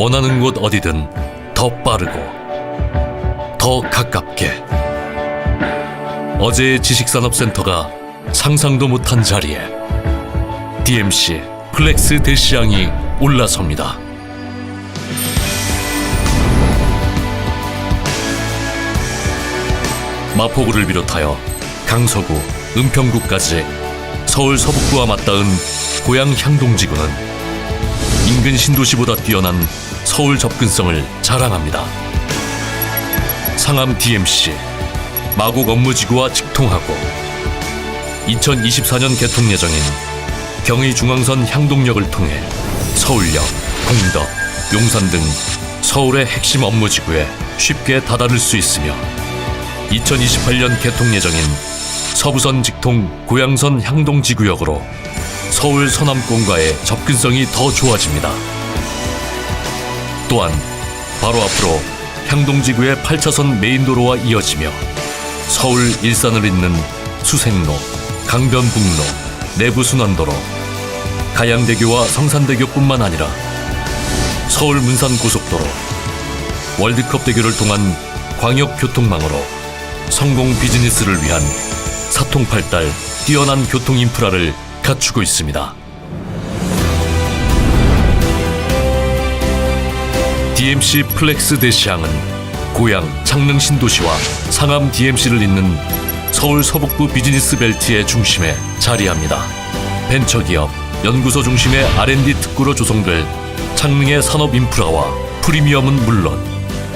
원하는 곳 어디든 더 빠르고 더 가깝게 어제의 지식산업센터가 상상도 못한 자리에 DMC 플렉스 대시양이 올라섭니다. 마포구를 비롯하여 강서구, 은평구까지 서울 서북부와 맞닿은 고향 향동지구는 인근 신도시보다 뛰어난 서울 접근성을 자랑합니다. 상암 DMC 마곡 업무지구와 직통하고 2024년 개통 예정인 경의중앙선 향동역을 통해 서울역, 공덕, 용산 등 서울의 핵심 업무지구에 쉽게 다다를 수 있으며 2028년 개통 예정인 서부선 직통 고양선 향동지구역으로 서울 서남권과의 접근성이 더 좋아집니다. 또한 바로 앞으로 향동지구의 8차선 메인도로와 이어지며 서울 일산을 잇는 수색로, 강변북로, 내부순환도로, 가양대교와 성산대교뿐만 아니라 서울 문산 고속도로, 월드컵 대교를 통한 광역교통망으로 성공 비즈니스를 위한 사통팔달 뛰어난 교통 인프라를 갖추고 있습니다. DMC 플렉스 대시항은 고향 창릉 신도시와 상암 DMC를 잇는 서울 서북부 비즈니스 벨트의 중심에 자리합니다. 벤처기업, 연구소 중심의 R&D 특구로 조성될 창릉의 산업 인프라와 프리미엄은 물론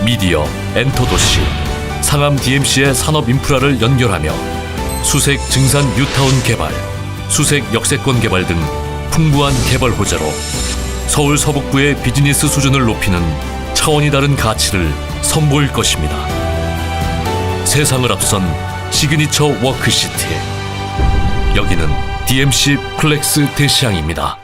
미디어, 엔터 도시, 상암 DMC의 산업 인프라를 연결하며 수색 증산 뉴타운 개발, 수색 역세권 개발 등 풍부한 개발 호재로 서울 서북부의 비즈니스 수준을 높이는 차원이 다른 가치를 선보일 것입니다. 세상을 앞선 시그니처 워크시티. 여기는 DMC 플렉스 대시항입니다.